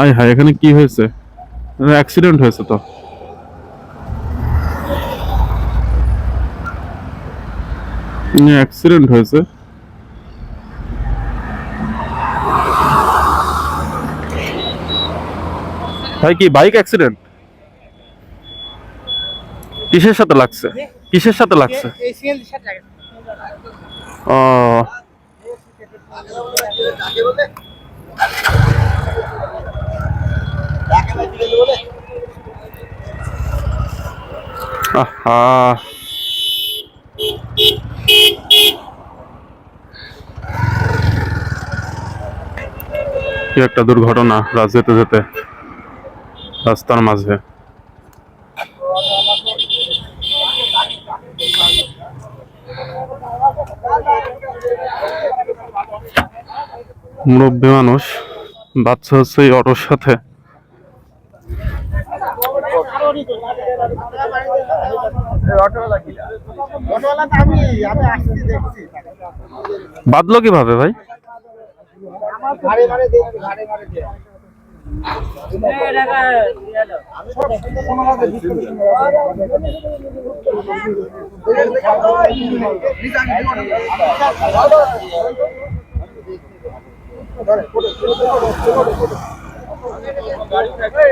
High high, এখানে কি হয়েছে? অ্যাক্সিডেন্ট হয়েছে তো। অ্যাক্সিডেন্ট হয়েছে। ভাই, কি বাইক অ্যাক্সিডেন্ট কিসের সাথে লাগছে? কিসের সাথে লাগছে? ও আহা। কি একটা দুর্ঘটনা, রাত যেতে যেতে, রাস্তার মাঝে। মুরব্বী মানুষ, বাচ্চা হচ্ছে এই অটোর সাথে। বাদলো কীভাবে ভাই? ঘাড়ে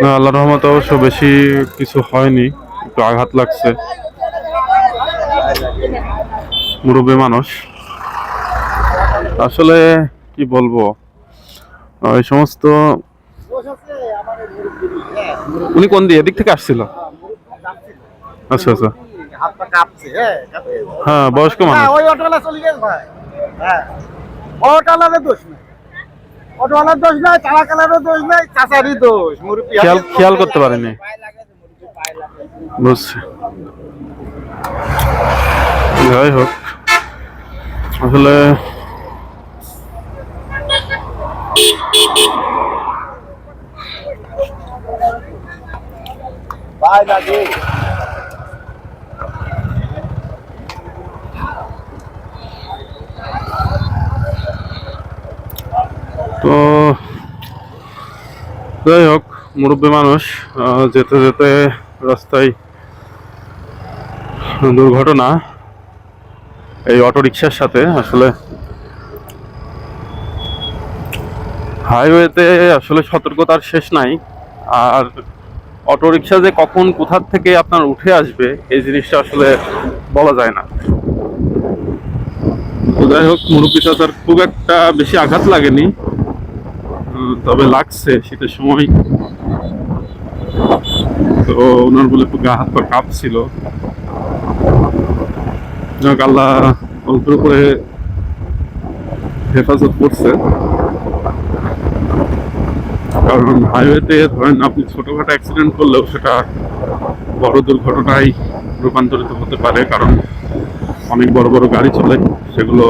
না, আল্লাহ রহমত অবশ্য বেশি কিছু হয়নি একটু আঘাত লাগছে। মুরব্বী মানুষ। আসলে কি বলব? ওই সমস্ত উনি কোন দিয়ে এদিক থেকে আসছিল? আচ্ছা আচ্ছা। হ্যাঁ হ্যাঁ বয়স্ক হ্যাঁ মানুষ ওই অটোওয়ালা চলে গেছে ভাই। হ্যাঁ। অটোওয়ালার দোষ নাই। অটোওয়ালার দোষ নাই চালাকালারও দোষ নাই চাচারই দোষ মুরব্বী খেয়াল খেয়াল করতে পারেনি। বুঝছি। যাই হোক আসলে ভাই লাগে তো যাই হোক, মুরব্বী মানুষ যেতে যেতে রাস্তায় দুর্ঘটনা। এই অটো রিক্সার সাথে আসলে হাইওয়েতে আসলে সতর্কতার শেষ নাই। আর অটো রিক্সা যে কখন, কোথার থেকে আপনার উঠে আসবে, এই জিনিসটা আসলে বলা যায় না। যাই হোক, মুরব্বী খুব একটা বেশি আঘাত লাগেনি। তবে লাগছে শীতের সময়। তো ওনার বলে একটু গা হাত পা কাঁপছিল। যাক, আল্লাহ অল্পের উপরে হেফাজত করছে। কারণ হাইওয়েতে ধরেন আপনি ছোটোখাটো অ্যাক্সিডেন্ট করলেও সেটা বড় দুর্ঘটনায় রূপান্তরিত হতে পারে, কারণ অনেক বড় বড় গাড়ি চলে, সেগুলো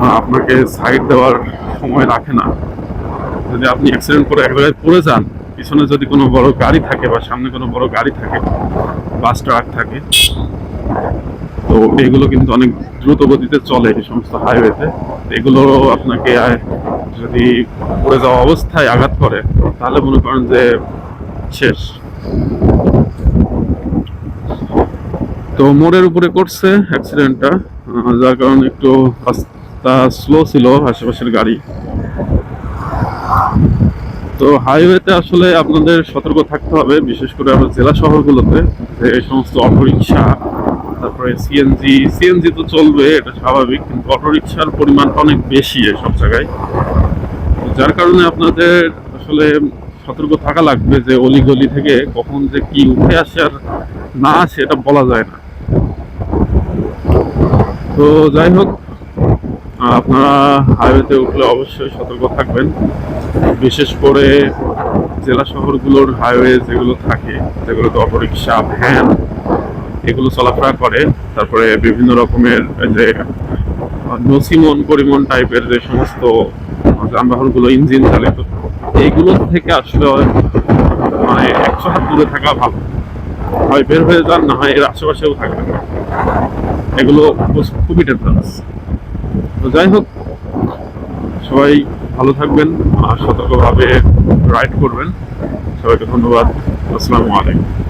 আহ, আপনাকে সাইড দেওয়ার সময় রাখে না। যদি আপনি অ্যাক্সিডেন্ট করে এক জায়গায় পড়ে যান, পিছনে যদি কোনো বড় গাড়ি থাকে বা সামনে কোনো বড় গাড়ি থাকে বাস ট্রাক থাকে, তো এগুলো কিন্তু অনেক দ্রুত গতিতে চলে এই সমস্ত হাইওয়েতে এগুলো আপনাকে যদি পড়ে যাওয়া অবস্থায় আঘাত করে, তাহলে মনে করেন যে শেষ। তো মোড়ের উপরে করছে অ্যাক্সিডেন্টটা যার কারণে একটু রাস্তা স্লো ছিল আশেপাশের গাড়ি। তো হাইওয়েতে আসলে আপনাদের সতর্ক থাকতে হবে, বিশেষ করে আমার জেলা শহরগুলোতে, যে এই সমস্ত অটো রিক্সা তারপরে সিএনজি সিএনজি তো চলবে, এটা স্বাভাবিক, কিন্তু অটো রিক্সার পরিমাণটা অনেক বেশি সব জায়গায়। যার কারণে আপনাদের আসলে সতর্ক থাকা লাগবে যে অলিগলি থেকে কখন যে কি উঠে আসে আর না আসে, এটা বলা যায় না। তো যাই হোক আপনারা হাইওয়েতে উঠলে অবশ্যই সতর্ক থাকবেন। বিশেষ করে জেলা শহরগুলোর হাইওয়ে যেগুলো থাকে, যেগুলোতে অটোরিকশা, ভ্যান এগুলো চলাফেরা করে। তারপরে বিভিন্ন রকমের যে, নসিমন পরিমন টাইপের যে সমস্ত যানবাহনগুলো, ইঞ্জিন চালিত, এইগুলো থেকে আসলে মানে একশো হাত দূরে থাকা ভালো। হয় বের হয়ে যান, না হয় এর আশেপাশেও থাকবেন। এগুলো খুবই ডেঞ্জারাস তো যাই হোক সবাই ভালো থাকবেন আর সতর্কভাবে রাইড করবেন। সবাইকে ধন্যবাদ। আসসালামু আলাইকুম।